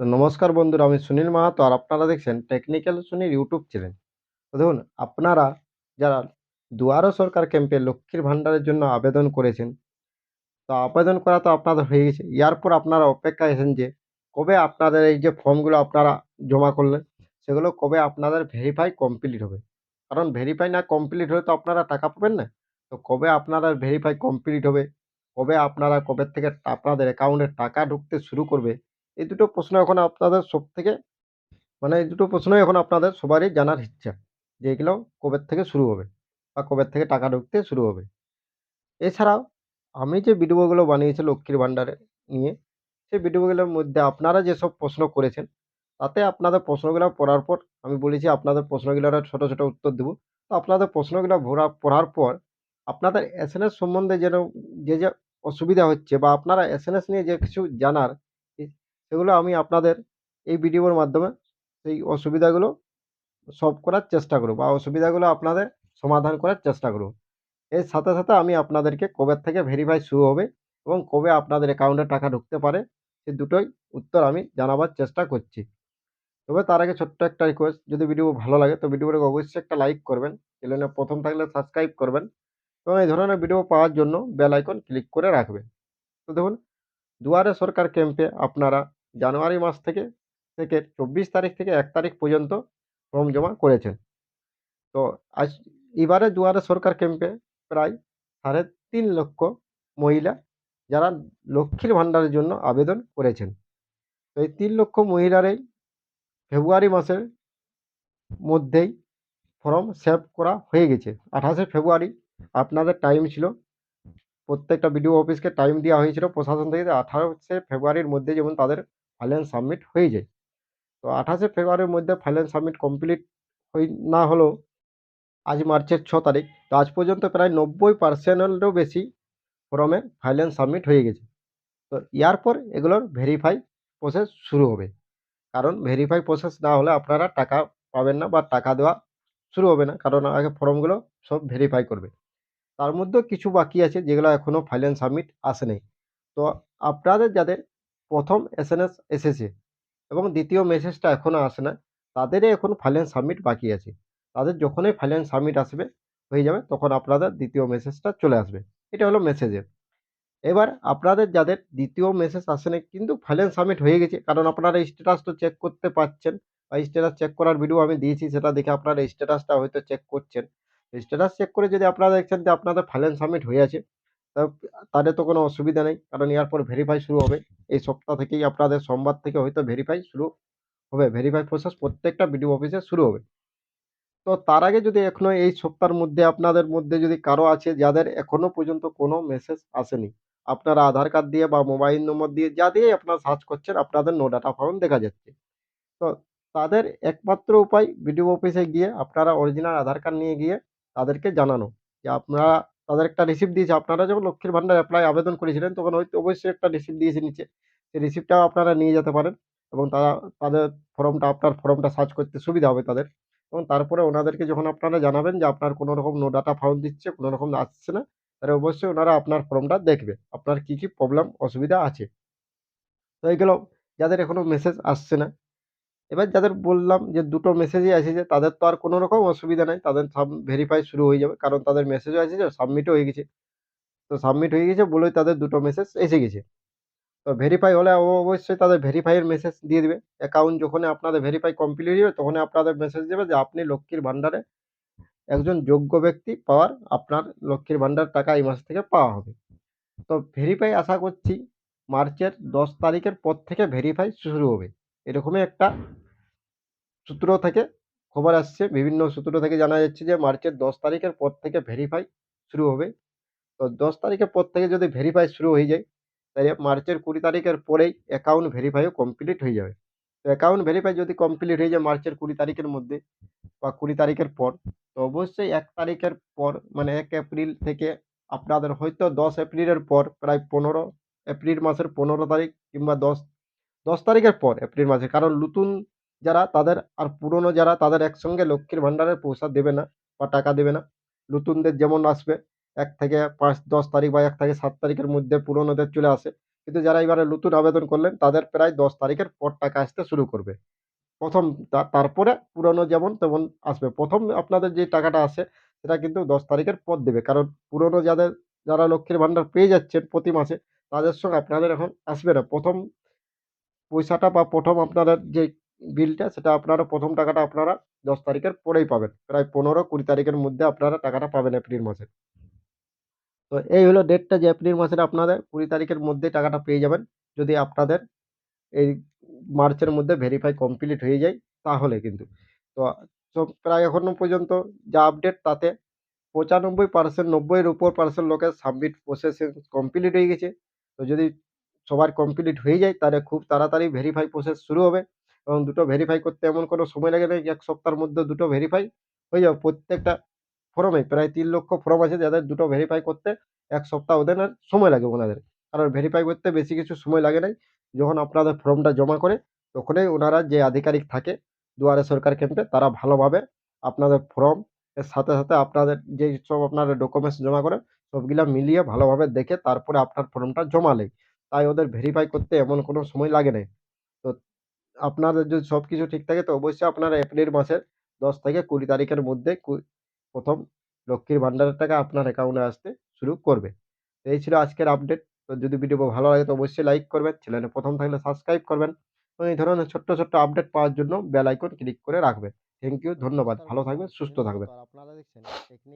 তো নমস্কার বন্ধুরা, আমি সুনীল মাহাতো আর আপনারা দেখছেন টেকনিক্যাল সুনীল ইউটিউব চ্যানেল। তো দেখুন, আপনারা যারা দুয়ারো সরকার ক্যাম্পে লক্ষ্মীর ভাণ্ডারের জন্য আবেদন করেছেন, তো আবেদন করা তো আপনাদের হয়ে গেছে। এরপর আপনারা অপেক্ষায় আছেন যে কবে আপনাদের এই যে ফর্মগুলো আপনারা জমা করলেন, সেগুলো কবে আপনাদের ভেরিফাই কমপ্লিট হবে। কারণ ভেরিফাই না কমপ্লিট হলে তো আপনারা টাকা পাবেন না। তো কবে আপনারা ভেরিফাই কমপ্লিট হবে, কবে আপনারা কবে থেকে আপনাদের অ্যাকাউন্টে টাকা ঢুকতে শুরু করবে এই দুটো প্রশ্ন এখন আপনাদের সব থেকে মানে এই দুটো প্রশ্নই এখন আপনাদের সবারই জানার ইচ্ছা যে এগুলো কবে থেকে শুরু হবে বা কবে থেকে টাকা ঢুকতে শুরু হবে। এছাড়াও আমি যে ভিডিওগুলো বানিয়েছি লক্ষ্মীর ভাণ্ডারে নিয়ে, সেই ভিডিওগুলোর মধ্যে আপনারা যেসব প্রশ্ন করেছেন, তাতে আপনাদের প্রশ্নগুলো পড়ার পর আমি বলেছি আপনাদের প্রশ্নগুলোর ছোট ছোট উত্তর দেবো। তো আপনাদের প্রশ্নগুলো ভরা, পড়ার পর আপনাদের এস সম্বন্ধে যেন যে যে অসুবিধা হচ্ছে বা আপনারা এসএনএস নিয়ে যে কিছু জানার সেগুলো আমি আপনাদের এই ভিডিওর মাধ্যমে সেই অসুবিধাগুলো সলভ করার চেষ্টা করব বা অসুবিধাগুলো আপনাদের সমাধান করার চেষ্টা করব। এর সাথে সাথে আমি আপনাদেরকে কবে থেকে ভেরিফাই শুরু হবে এবং কবে আপনাদের অ্যাকাউন্টে টাকা ঢুকতে পারে সেই দুটোই উত্তর আমি জানাবার চেষ্টা করছি। তবে তার আগে ছোট্ট একটা রিকোয়েস্ট যদি ভিডিও ভালো লাগে তো ভিডিওটাকে অবশ্যই একটা লাইক করবেন চ্যানেলে প্রথম থাকলে সাবস্ক্রাইব করবেন এবং এই ধরনের ভিডিও পাওয়ার জন্য বেল আইকন ক্লিক করে রাখবেন। তো দেখুন, দুয়ারে সরকার ক্যাম্পে আপনারা জানুয়ারি মাস থেকে থেকে চব্বিশ তারিখ থেকে এক তারিখ পর্যন্ত ফর্ম জমা করেছেন। তো আজ এবারে দুয়ারে সরকার ক্যাম্পে প্রায় সাড়ে তিন লক্ষ মহিলা যারা লক্ষ্মীর ভাণ্ডারের জন্য আবেদন করেছেন। তো এই তিন লক্ষ মহিলারই ফেব্রুয়ারি মাসের মধ্যেই ফর্ম সেভ করা হয়ে গেছে। আঠাশে ফেব্রুয়ারি আপনাদের টাইম ছিল, প্রত্যেকটা বিডিও অফিসকে টাইম দেওয়া হয়েছিল প্রশাসন থেকে। আঠাশে ফেব্রুয়ারির মধ্যে যেমন তাদের ফাইন্যান্স সাবমিট হয়ে যায়। তো আঠাশে ফেব্রুয়ারির মধ্যে ফাইন্যান্স সাবমিট কমপ্লিট হই, না হলেও আজ মার্চের ছ তারিখ, তো আজ পর্যন্ত প্রায় নব্বই পার্সেন্টেরও বেশি ফর্মের ফাইন্যান্স সাবমিট হয়ে গেছে। তো ইয়ার পর এগুলোর ভেরিফাই প্রসেস শুরু হবে। কারণ ভেরিফাই প্রসেস না হলে আপনারা টাকা পাবেন না বা টাকা দেওয়া শুরু হবে না, কারণ আগে ফর্মগুলো সব ভেরিফাই করবে। তার মধ্যেও কিছু বাকি আছে যেগুলো এখনও ফাইন্যান্স সাবমিট আসেনি তো আপনাদের যাদের প্রথম এস এন এস এসেছে এবং দ্বিতীয় মেসেজটা এখনও আসে না। তাদেরই এখন ফাইন্যান্স সাবমিট বাকি আছে। তাদের যখনই ফাইন্যান্স সাবমিট আসবে, হয়ে যাবে, তখন আপনাদের দ্বিতীয় মেসেজটা চলে আসবে। এটা হলো মেসেজের এবার আপনাদের যাদের দ্বিতীয় মেসেজ আসেনি কিন্তু ফাইন্যান্স সাবমিট হয়ে গেছে, কারণ আপনারা স্ট্যাটাস তো চেক করতে পারছেন বা স্ট্যাটাস চেক করার ভিডিও আমি দিয়েছি, সেটা দেখে আপনারা স্ট্যাটাসটা হয়তো চেক করছেন। স্ট্যাটাস চেক করে যদি আপনারা দেখছেন যে আপনাদের ফাইন্যান্স সাবমিট হয়ে আছে তা তাহলে তো কোনো অসুবিধা নেই। কারণ এরপর ভেরিফাই শুরু হবে। এই সপ্তাহ থেকেই আপনাদের সোমবার থেকে হয়তো ভেরিফাই শুরু হবে। ভেরিফাই প্রসেস প্রত্যেকটা বিডিও অফিসে শুরু হবে। তো তার আগে যদি এখনও এই সপ্তাহের মধ্যে আপনাদের মধ্যে যদি কারও আছে যাদের এখনও পর্যন্ত কোনো মেসেজ আসেনি, আপনারা আধার কার্ড দিয়ে বা মোবাইল নম্বর দিয়ে যা দিয়ে আপনারা সার্চ করছেন, আপনাদের নো ডাটা ফর্ম দেখা যাচ্ছে। তো তাদের একমাত্র উপায় বিডিও অফিসে গিয়ে আপনারা অরিজিনাল আধার কার্ড নিয়ে গিয়ে তাদেরকে জানানো যে আপনারা তাদের একটা রিসিপ্ট দিয়েছে। আপনারা যখন লক্ষ্মীর ভাণ্ডার অ্যাপ্লাই আবেদন করেছিলেন, তখন হয়তো অবশ্যই একটা রিসিপ্ট দিয়েছে নিচে। সেই রিসিপ্টটাও আপনারা নিয়ে যেতে পারেন এবং তারা, তাদের ফর্মটা আপনার ফর্মটা সার্চ করতে সুবিধা হবে তাদের। এবং তারপরে ওনাদেরকে যখন আপনারা জানাবেন যে আপনার কোনো রকম নো ডাটা ফাউন্ড দিচ্ছে কোনো রকম আসছে না, তাহলে অবশ্যই ওনারা আপনার ফর্মটা দেখবে। আপনার কি কি প্রবলেম অসুবিধা আছে। তো এইগুলো যাদের এখনও মেসেজ আসছে না এবার যাদের বললাম যে দুটো মেসেজই এসেছে তাদের তো আর কোনো রকম অসুবিধা নাই। তাদের সব ভেরিফাই শুরু হয়ে যাবে, কারণ তাদের মেসেজও এসেছে সাবমিটও হয়ে গেছে। তো সাবমিট হয়ে গেছে বলেই তাদের দুটো মেসেজ এসে গেছে। তো ভেরিফাই হলে অবশ্যই তাদের ভেরিফাইয়ের মেসেজ দিয়ে দেবে। অ্যাকাউন্ট যখন আপনাদের ভেরিফাই কমপ্লিট হয়ে তখন আপনাদের মেসেজ দেবে যে আপনি লক্ষ্মীর ভাণ্ডারে একজন যোগ্য ব্যক্তি পাওয়ার আপনার লক্ষ্মীর ভাণ্ডার টাকা এই মাস থেকে পাওয়া হবে। তো ভেরিফাই আশা করছি, মার্চের দশ তারিখের পর থেকে ভেরিফাই শুরু হবে। এরকমই একটা সূত্র থেকে খবর আসছে, বিভিন্ন সূত্র থেকে জানা যাচ্ছে যে মার্চের দশ তারিখের পর থেকে ভেরিফাই শুরু হবে। তো দশ তারিখের পর থেকে যদি ভেরিফাই শুরু হয়ে যায়, তাহলে মার্চের কুড়ি তারিখের পরেই অ্যাকাউন্ট ভেরিফাইও কমপ্লিট হয়ে যাবে। তো অ্যাকাউন্ট ভেরিফাই যদি কমপ্লিট হয়ে যায় মার্চের কুড়ি তারিখের মধ্যে বা কুড়ি তারিখের পর, তো অবশ্যই এক তারিখের পর মানে এক এপ্রিল থেকে আপনাদের হয়তো দশ এপ্রিলের পর, প্রায় পনেরো এপ্রিল মাসের পনেরো তারিখ কিংবা দশ দশ তারিখের পর এপ্রিল মাসে কারণ নতুন যারা তাদের, আর পুরনো যারা তাদের একসঙ্গে লক্ষ্মীর ভাণ্ডারের পয়সা দেবে না বা টাকা দেবে না নতুনদের যেমন আসবে, এক থেকে পাঁচ, দশ তারিখ বা এক থেকে সাত তারিখের মধ্যে পুরনোদের চলে আসে কিন্তু যারা এবারে নতুন আবেদন করলেন, তাদের প্রায় ১০ তারিখের পর টাকা আসতে শুরু করবে। ১ম তা, তারপরে পুরনো যেমন তেমন আসবে। প্রথম আপনাদের যে টাকাটা আসে, সেটা কিন্তু ১০ তারিখের পর দেবে। কারণ পুরনো যাদের, যারা লক্ষ্মীর ভান্ডার পেয়ে যাচ্ছেন প্রতি মাসে, তাদের সঙ্গে আপনাদের এখন আসবে না। প্রথম পয়সাটা বা প্রথম আপনাদের যে বিলটা, সেটা আপনারা প্রথম টাকাটা আপনারা ১০ তারিখের পরেই পাবেন। প্রায় ১৫-২০ তারিখের মধ্যে আপনারা টাকাটা পাবেন এপ্রিল মাসে। তো এই হলো ডেটটা যে এপ্রিল মাসের আপনাদের ২০ তারিখের মধ্যে টাকাটা পেয়ে যাবেন। যদি আপনাদের এই মার্চের মধ্যে ভেরিফাই কমপ্লিট হয়ে যায়, তাহলে কিন্তু। তো তো প্রায় এখনও পর্যন্ত যা আপডেট তাতে পঁচানব্বই পার্সেন্ট নব্বইয়ের উপর পার্সেন্ট লোকের সাবমিট প্রসেসিং কমপ্লিট হয়ে গেছে। তো যদি সবার কমপ্লিট হয়ে যায়, তাহলে খুব তাড়াতাড়ি ভেরিফাই প্রসেস শুরু হবে এবং দুটো ভেরিফাই করতে এমন কোনো সময় লাগে না এক সপ্তাহের মধ্যে দুটো ভেরিফাই হয়ে যাবে। প্রত্যেকটা ফর্মে প্রায় তিন লক্ষ ফর্ম আছে যাদের দুটো ভেরিফাই করতে এক সপ্তাহ ওদের আর সময় লাগে ওনাদের। কারণ ভেরিফাই করতে বেশি কিছু সময় লাগে নাই। যখন আপনাদের ফর্মটা জমা করে তখনই ওনারা যে আধিকারিক থাকে দুয়ারে সরকার ক্যাম্পে তারা ভালোভাবে আপনাদের ফর্ম এর সাথে, সাথে আপনাদের যেই সব আপনারা ডকুমেন্টস জমা করেন সবগুলা মিলিয়ে ভালোভাবে দেখে তারপরে আপনার ফর্মটা জমা নেয়। তাই ওদের ভেরিফাই করতে এমন কোনো সময় লাগে নাই। তো আপনাদের যদি সবকিছু ঠিক থাকে তো অবশ্যই আপনারা এপ্রিল মাসের ১০ থেকে ২০ তারিখের মধ্যে ১ম লক্ষ্মীর ভান্ডারের টাকা আপনার অ্যাকাউন্টে আসতে শুরু করবে। তো এই ছিল আজকের আপডেট। তো যদি ভিডিও ভালো লাগে তো অবশ্যই লাইক করবেন। চ্যানেলে প্রথম থাকলে সাবস্ক্রাইব করবেন এবং এই ধরনের ছোট্ট, ছোট্ট আপডেট পাওয়ার জন্য বেল আইকন ক্লিক করে রাখবেন। থ্যাংক ইউ ধন্যবাদ। ভালো থাকবেন, সুস্থ থাকবেন। আপনারা দেখছেন টেকনিক